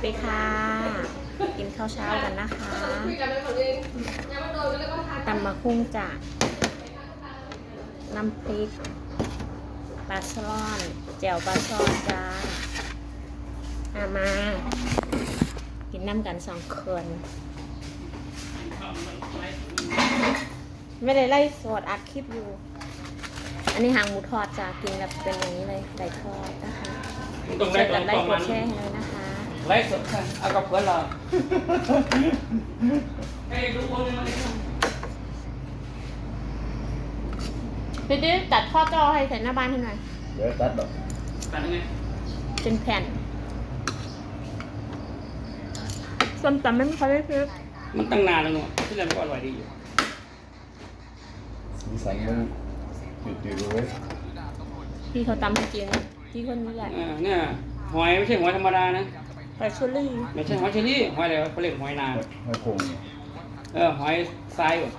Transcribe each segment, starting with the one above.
วัสดีค่ะ กินข้าวเช้ากันนะคะคุยกันไปหมดเลยยังไม่โดนก็เลยว่าทานตำมะคุ้งจ้ะน้ำพริกปลาซ่อนแจ่วปลาซ่อนจ้าอามา กินน้ำกันสองคน ไม่ได้ไล่สดอัดคลิปอยู่ อันนี้หางหมูทอดจ้ะกินแบบเป็นอย่างนี้เลยไก่ทอดนะคะต้องช่ไล่วยตรกังนไล่ตรงกมัดนแชร์ให้เลยนะคะ ไล่สดค่ะเอากับเพื่อนเราเฮ้ยทุกคนมาเลยครับพี่ดิตัดข้อจอให้ใส่หน้าบ้านให้หน่อยเดี๋ยวตัดดอกตัดยังไงเป็นแผ่นส้มตำไม่ค่อยได้ซื้อมันตั้งนานแล้วเนอะที่นั่นก็อร่อยดีอยู่สีสันมันจืดๆเลยพี่เขาตำให้กินพี่คนนี้แหละอ่าเนี่ยหอยไม่ใช่หอยธรรมดานะ หอยชุลี่ไม่ใช่หอยเชอรี่หอยอะไรวะเขาเรียกหอยนางไม่คงเนี่ยเออหอยทรายแบบ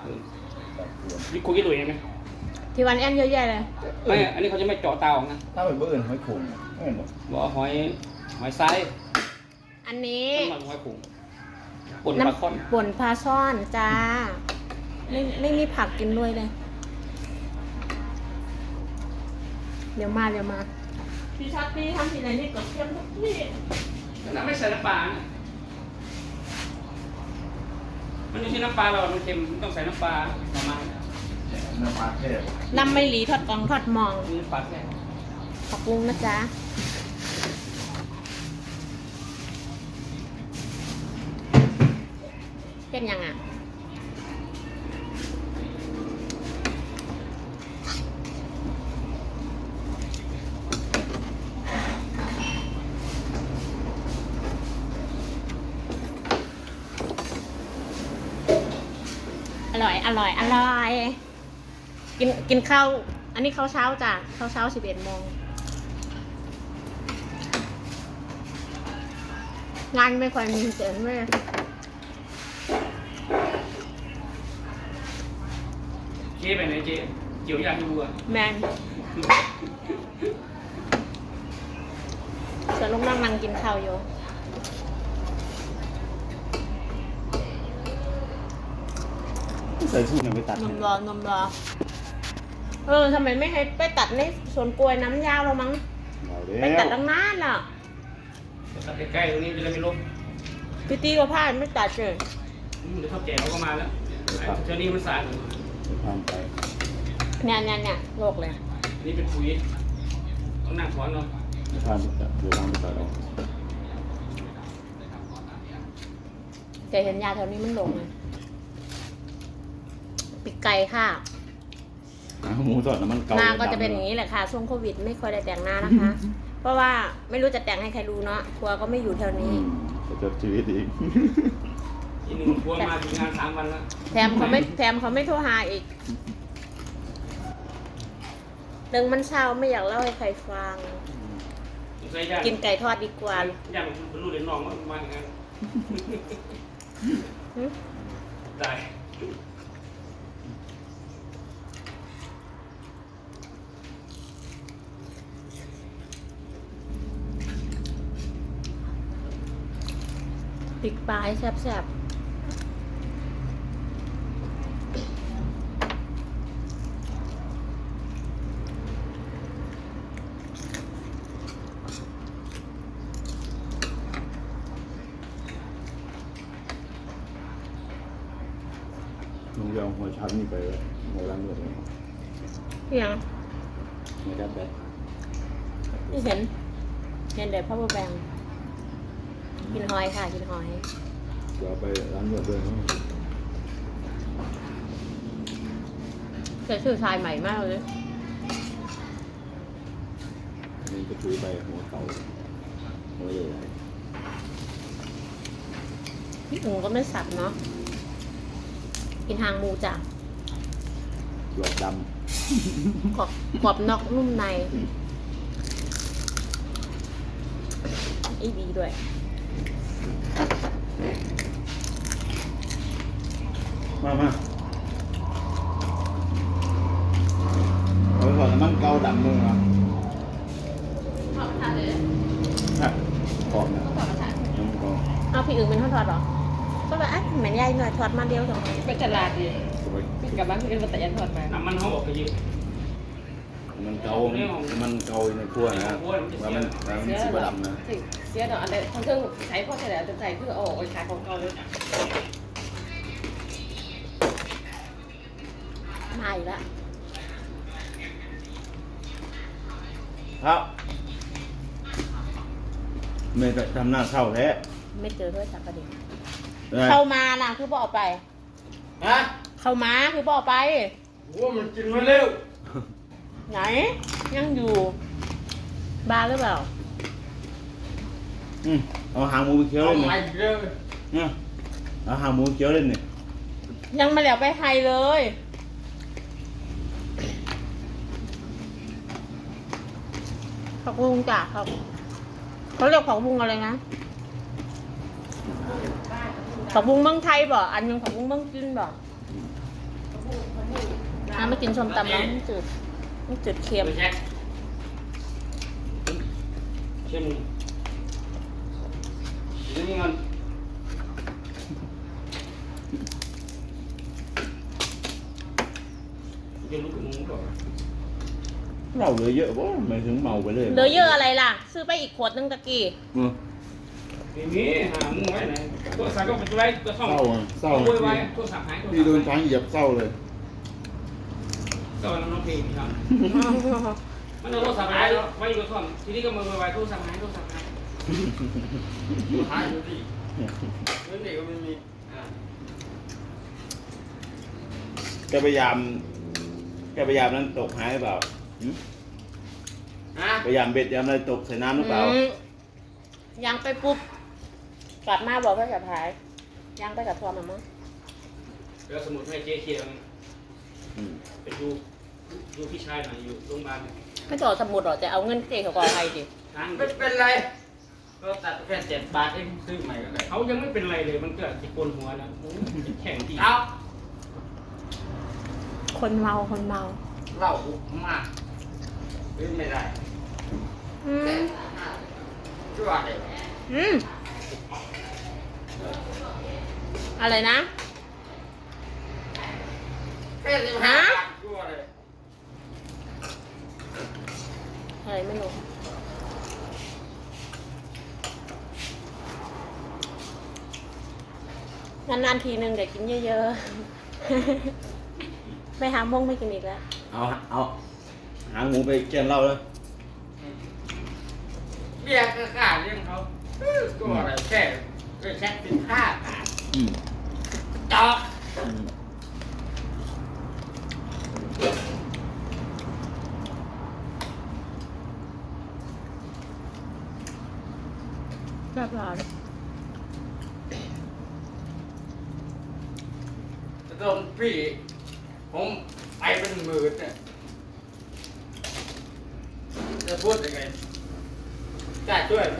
ตัดเปลือกยิคุกิลุยไหมที่วันแอนเยอะแยะเลยไม่อันนี้เขาจะไม่เจาะเตาออกนะถ้าเป็นเบอร์อื่นไม่คงไม่เห็นหรอกบอกว่าหอยหอยทรายอันนี้ น้ำมันหอยผงป่นปลาค่อนป่นปลาซ่อนจ้า ไม่ไม่มีผักกินด้วยเลย เดี๋ยวมาเดี๋ยวมา พี่ชักพี่ทำทีไรนี่กดเทียมทุกที่ น้ำไม่ใส่น้ำปลานะมันไม่ใช่น้ำปลาเรามันเค็มมันต้องใส่น้ำปลาประมาณน้ำปลาเทศน้ำไม่หลีทอดกองทอดหมองนี้น้ำปลาแค่ขอบปรุงนะจ๊ะเป็นยังอะ อร่อย อร่อย อร่อย กิน กินข้าว อันนี้ข้าวเช้าจ้ะข้าวเช้าสิบเอ็ดโมง งานไม่ค่อยมีเสียงเลยเจ๊ไปไหนเจ๊เจียวอยากดูอะแมนส่วนลูกนั่งนั่งกินข้าวอยู่ ใส่สูตรยังไม่ตัดนมรอนมรอ เออทำไมไม่ให้ไปตัดในสวนกล้วยน้ำยาวเรามั้งเอาไปแล้ตัดวตั้งนานอะตัดใกล้ๆตรงนี้จะได้ไม่ลบพี่ตีก็พลาดไม่ตัดเลยอืมเดี๋ยวเท่าแก่เขาก็มาแล้วไอ้เจ้านี่มันสารทำไปเนี่ยเนี่ยเนี่ยโลกเลยอันนี่เป็นปุ๋ยต้องนั่งถอนเนาะทำไปเดี๋ยวทำไปตัดออกแต่เห็นยาแถวนี้มันลงเลย ปีกไก่ค่ะอะหมูสดน้ำมันเกาหน้าก็จะเป็นอย่างนี้แหละค่ะช่วงโควิดไม่ค่อยได้แต่งหน้านะคะ เพราะว่าไม่รู้จะแต่งให้ใครดูเนาะทัวร์ก็ไม่อยู่แถวอืนี้ มจะจบชีวิตอีก อีกหนึ่งทัวร์มาถึงงานสามวันแล้วแถมเขาไม่แถมเขาไม่โทรหาอีกเรื่องมันเช้าไม่อยากเล่าให้ใครฟังใส่ยากกินไก่ทอดดีกว่าอยากเป็นรูปเด่นน้องว่ามาอย่างนั้นหึได้ ปิกปลายแซ่บๆลุงจะเอาหัวชั้นนี่ไปในร้านเลือดเลยเพียงไม่ได้แบตนี่เห็น เห็นเดี๋ยวพ่อแบง กินหอยค่ะ กินหอย เดี๋ยวเอาไปร้านเลือดด้วยนะเกิดชื่อชายใหม่มากเลย นี่ก็คุยไปหัวเก่าหัวใหญ่พี่ถุงก็ไม่สับเนาะ กินหางหมูจ้ะๆหลอดดกรอบกรอบนอกนุ่มในอีดีด้วยำ มามาเอาไปก่อนน้ำมันเกาดำมือนะขอบทานเลยฮะขอบนะขอบทานอน้ำก็เอาพี่อึ่งเป็นทอดๆเหรอก็แบบอะเหมือนยายหน่อยทอดมาเดียวสองคนไปตลาดดิสบายพี่กลับบ้านพี่กันมาแต่ยันถอดมา น้ำมันหอมออกไปเยอะ มันเกามันเกาในครัวนะว่ามันว่ามันสีบดำนะเสียเนาะอันเดียวทั้งเครื่องใช้พ่อใช้แล้วจะใส่เพื่อเอาออกไปขายของเก่าเลยมาอีกแล้วครับไม่ไปทำหน้าเศร้าแท้ไม่เจอด้วยสักประเด็นนะเข้ามาน่ะคือบอกไปฮะเข้ามาคือบอกไปว่ามันกินมาเร็ว ไหน ยังอยู่บ้าหรือเปล่า อืมเอาหางหมูไปเคี้ยวเอาเล่นใหม่เนี่ยเร็วเนี่ยเอาหางหมูเคี้ยวเล่นเนี่ยยังไม่เหลียวไปไฮเลย ผักบุ้งจ้ะเขาเขาเรียกผักบุ้งอะไรนะผักบุ้งเมืองไทยบ่อันหนึงผักบุ้งเมืองจีนบ่ถ้าไม่กินส้มตำแล้วมันจืดมั นจืดเค็มไปแช็คเช่นเดี๋ยวนี้เงินจะรู้กับมึงก่อนเราเหลือเยอะบ่ไม่ถึงเมาไปเลยเหลือเยอะอะไรล่ะ ซื้อไปอีกขวดนึงตะกี้ เออทีนี้หามึงไว้ไหนตัวสายก็ไปไว้ตัวช่องเศร้าอะเศร้าโวยวายตัวสับหายตัวพี่โดนช้างเหยียบเศร้าเลย ก็น้องเพลงครับ มันเอาโทรศัพท์หายไว้อยู่กับช่องทีนี้ก็มาโวยวายโทรศัพท์หายโทรศัพท์หายหายอยู่ดิเงินเด็กก็ไม่มีอ่าแกพยายามแกพยายามนั้นตกหายหรือเปล่าหืมฮะพยายามเบ็ดยามอะไรตกใส่น้ำหรือเปล่าอืมยังไปปุ๊บ กลับมาบอกว่าจะพาย ยังไปกับทัวร์มามั้งแล้วสมุดให้เจ๊เคียงอืม ไปดูดูพี่ชายหน่อยอยู่โรงพยาบาลไม่ต่อสมุดหรอกจะเอาเงินเจ๊เขาก่อให้ดิทางไม่เป็นไร ก็ตัดแค่เจ็ดบาทเองซื้อใหม่ก็ได้เขายังไม่เป็นไรเลยมันก็จะโกนหัวแล้วแข่งที่เอาคนเมาคนเมาเหล้าอุกมากซื้อไม่ได้อืมชั่วเลยอืมอะไรนะแค่ สิบห้าฮะบาทชั่วเลยอะไรไม่รู้นานๆทีหนึ่งเดี๋ยวกินเยอะๆไม่หาโมงไม่กินอีกแล้ว เอาเอาหางหมูไปแกนเหล้าเลยเบี้ยก็ค่าเลี้ยงเขาชั่วเลยแค่แค่แค่สิบห้าบาทอืมจอก อืม เรียบร้อย โดนพี่ ผมไปเป็นหมื่นเนี่ยจะ พูดยังไงกล้าช่วยไหม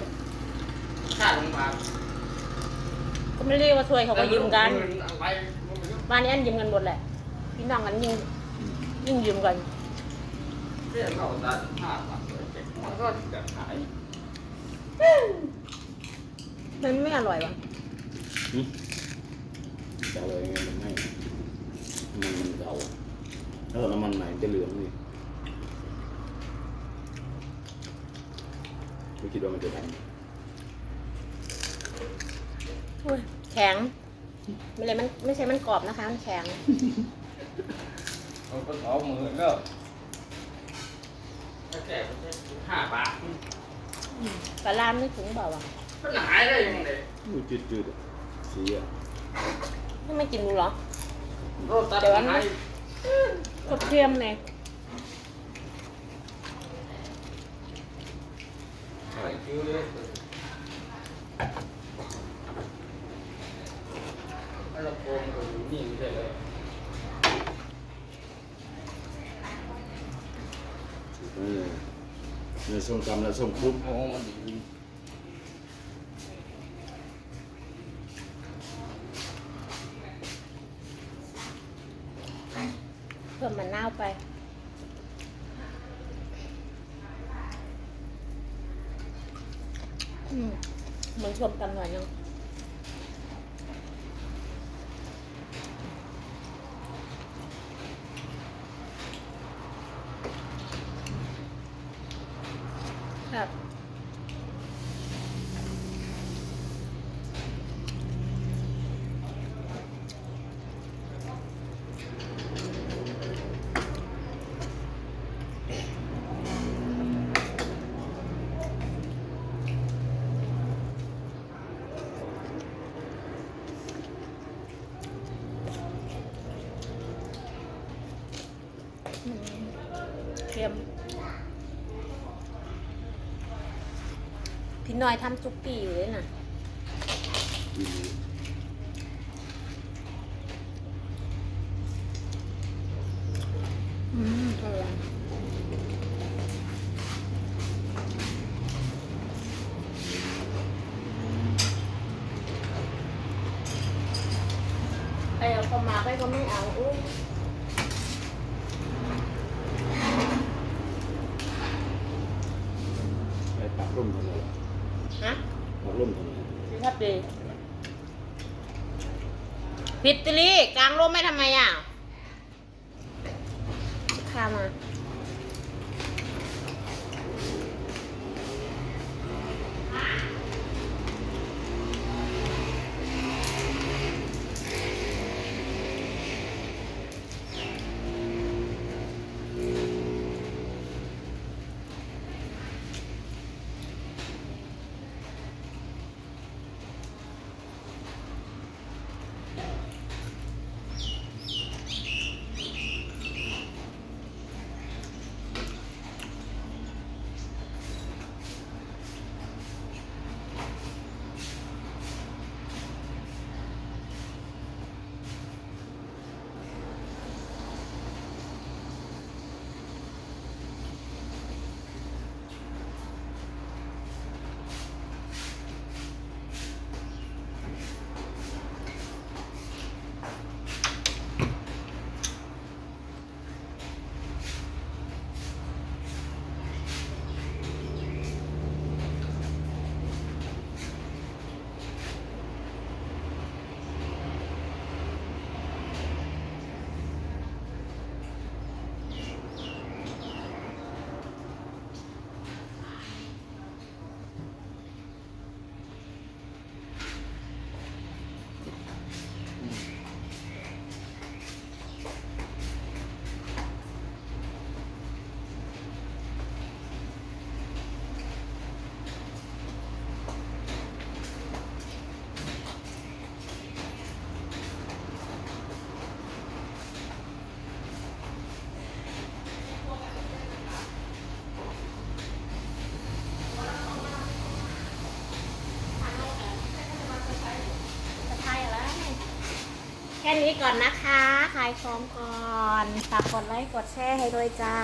ค่าโรงพยาบาลก็ไม่เรียกว่าช่วยเขาก็ยืมกันหมื่อะไรก็ไม่รู้บ้านนี้อันยืมกันหมดแหละ พี่น้องกันยิ่งยิ่งยืมกัน เรียกเราตัดห้าบาทเลยเจ็ดมันก็จะขายมันไม่อร่อยวะจะเอาเลยไงมันไม่มันมันเก่าถ้าเกิดน้ำมันใหม่จะเหลืองนี่ไม่ คิดว่ามันจะดโอ้ยแข็งไม่เลยมันไม่ใช่มันกรอบนะคะ มันแข็งเราก็สองหมื่นแล้วถ้าแก่ก็แค่ห้าบาทปลาล่ามนึกถึงเปล่าวะมันหายได้ยังไงำมันจืดจืดๆอะสีอะไม่ไม่กินดูเหรอเราตัดเดี๋ยวอันหายกดเทียมเลย หายคิว เลยเราโกงกันอยู่นี่ไม่ใช่เลยเออในส้มตำและส้มคลุก โอ้มันดี เพิ่มมันนาวไป อืม มันชมกันหน่อยยังครับ อืมเค็ม พี่อยทำซุกี้อยู่เลยน่ะอืมอร่อยไอ้เอาเข้ามาไปก็ไม่เอาอุ้ย ไปปักร่มทำไม ฮะ ปักร่มทำไม พี่ทับดี พิตติลี่กลางร่มไม่ทำไมอะข้ามา ค่นี้ก่อนนะคะ ขายของก่อน ฝากกดไลค์ กดแชร์ให้ด้วยจ้า